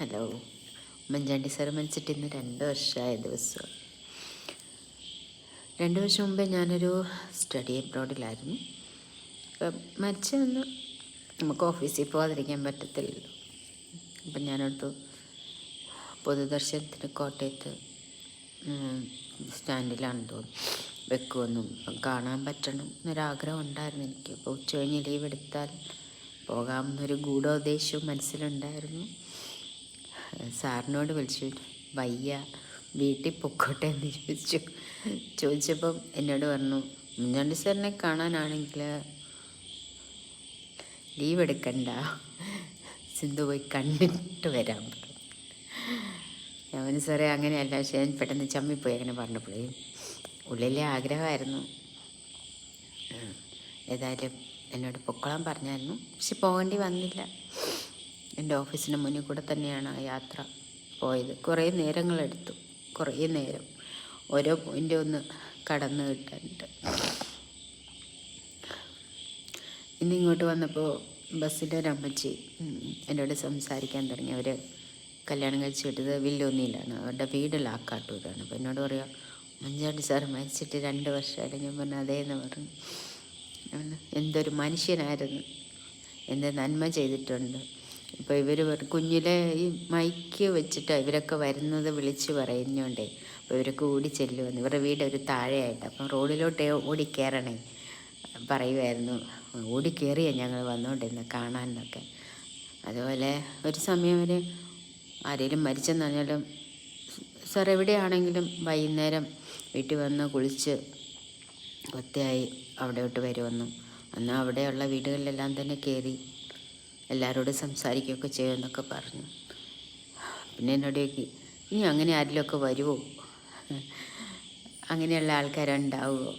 Hello. Oommen Chandy sir മരിച്ചിട്ട് ഇന്ന് രണ്ട് വർഷമായ ദിവസം. രണ്ട് വർഷം മുമ്പേ ഞാനൊരു സ്റ്റഡി അബ്രോഡിലായിരുന്നു. അപ്പം മരിച്ചെന്ന് നമുക്ക് ഓഫീസിൽ പോകാതിരിക്കാൻ പറ്റത്തില്ലല്ലോ. അപ്പം ഞാനടുത്ത് പൊതുദർശനത്തിന് കോട്ടയത്ത് സ്റ്റാൻഡിലാണ് തോന്നുന്നു. വെക്കുമെന്നും കാണാൻ പറ്റണം എന്നൊരാഗ്രഹം ഉണ്ടായിരുന്നു എനിക്ക്. അപ്പോൾ ഉച്ച കഴിഞ്ഞ് ലീവ് എടുത്താൽ പോകാമെന്നൊരു ഗൂഢോദ്ദേശവും മനസ്സിലുണ്ടായിരുന്നു. സാറിനോട് വിളിച്ചു വയ്യ വീട്ടിൽ പൊക്കോട്ടെ എന്ന് ചോദിച്ചു. ചോദിച്ചപ്പം എന്നോട് പറഞ്ഞു മുഞ്ഞാണ്ടി സാറിനെ കാണാനാണെങ്കിൽ ലീവ് എടുക്കണ്ട. സിന്ധു പോയി കണ്ടിട്ട് വരാൻ പറഞ്ഞു. അവൻ സാറേ അങ്ങനെയല്ല. പക്ഷേ ഞാൻ പെട്ടെന്ന് ചമ്മിപ്പോയി അങ്ങനെ പറഞ്ഞപ്പോഴേ ഉള്ളിലെ ആഗ്രഹമായിരുന്നു. ഏതായാലും എന്നോട് പൊക്കോളാൻ പറഞ്ഞായിരുന്നു. പക്ഷെ പോകേണ്ടി വന്നില്ല. എന്റെ ഓഫീസിന് മുന്നിൽ കൂടെ തന്നെയാണ് ആ യാത്ര പോയത്. കുറേ നേരങ്ങളെടുത്തു. കുറേ നേരം. ഓരോ പോയിന്റ് ഒന്ന് കടന്നു കിട്ടാനുണ്ട് ഇന്ന് ഇങ്ങോട്ട് വന്നപ്പോൾ ബസ്സിന്റെ ഒരു അമ്മച്ചി എന്നോട് സംസാരിക്കാൻ തുടങ്ങി. അവർ കല്യാണം കഴിച്ച് വിട്ടത് വില്ലൊന്നിയിലാണ്. അവരുടെ വീട് ലാക്കാട്ടൂരാണ്. അപ്പോൾ എന്നോട് പറയാം മഞ്ചാണ്ടി സാർ മരിച്ചിട്ട് രണ്ട് വർഷമായിട്ട് ഞാൻ പറഞ്ഞു അതേന്ന് പറഞ്ഞു. എന്തൊരു മനുഷ്യനായിരുന്നു. എന്ത് നന്മ ചെയ്തിട്ടുണ്ട്. ഇപ്പോൾ ഇവർ കുഞ്ഞിലെ ഈ മൈക്ക് വെച്ചിട്ട് ഇവരൊക്കെ വരുന്നത് വിളിച്ച് പറയുന്നോണ്ടേ. അപ്പോൾ ഇവരൊക്കെ ഓടി ചെല്ലുമെന്ന് ഇവരുടെ വീട് ഒരു താഴെയായിട്ട്. അപ്പം റോഡിലോട്ട് ഓടി കയറണേ പറയുമായിരുന്നു ഓടി കയറിയാണ് ഞങ്ങൾ വന്നുകൊണ്ടിരുന്നത് കാണാനൊക്കെ. അതുപോലെ ഒരു സമയം വരെ ആരെങ്കിലും മരിച്ചെന്ന് പറഞ്ഞാലും സാർ എവിടെയാണെങ്കിലും വൈകുന്നേരം വീട്ടിൽ വന്ന് കുളിച്ച് ഒത്തയായി അവിടെയോട്ട് വരുമെന്നും എന്നാൽ അവിടെയുള്ള വീടുകളിലെല്ലാം തന്നെ കയറി എല്ലാവരോടും സംസാരിക്കുകയൊക്കെ ചെയ്യുമെന്നൊക്കെ പറഞ്ഞു. പിന്നെ എന്നോട് ഇനി അങ്ങനെ ആരിലൊക്കെ വരുമോ അങ്ങനെയുള്ള ആൾക്കാരുണ്ടാവുമോ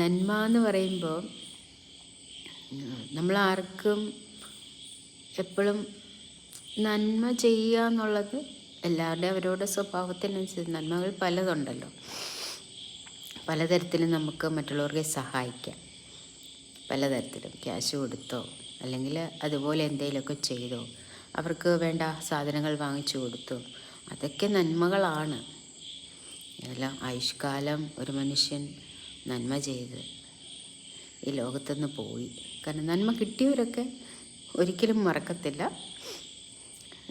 നന്മ എന്ന് പറയുമ്പോൾ നമ്മൾ ആർക്കും എപ്പോഴും നന്മ ചെയ്യുക എന്നുള്ളത് എല്ലാവരുടെയും അവരുടെ സ്വഭാവത്തിനനുസരിച്ച് നന്മകൾ പലതുണ്ടല്ലോ. പലതരത്തിലും നമുക്ക് മറ്റുള്ളവരെ സഹായിക്കാം. പലതരത്തിലും ക്യാഷ് കൊടുത്തോ അല്ലെങ്കിൽ അതുപോലെ എന്തെങ്കിലുമൊക്കെ ചെയ്തോ അവർക്ക് വേണ്ട സാധനങ്ങൾ വാങ്ങിച്ചു കൊടുത്തോ അതൊക്കെ നന്മകളാണ്. അല്ല ആയുഷ്കാലം ഒരു മനുഷ്യൻ നന്മ ചെയ്ത് ഈ ലോകത്തുനിന്ന് പോയി. കാരണം നന്മ കിട്ടിയവരൊക്കെ ഒരിക്കലും മറക്കത്തില്ല.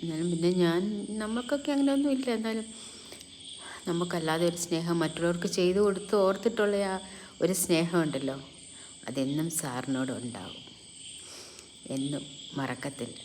എന്നാലും പിന്നെ ഞാൻ നമ്മൾക്കൊക്കെ അങ്ങനെയൊന്നും ഇല്ല. എന്നാലും നമുക്കല്ലാതെ ഒരു സ്നേഹം മറ്റുള്ളവർക്ക് ചെയ്തു കൊടുത്ത് ഓർത്തിട്ടുള്ള ആ ഒരു സ്നേഹമുണ്ടല്ലോ അതെന്നും സാറിനോട് ഉണ്ടാവും എന്നും മറക്കത്തില്ല.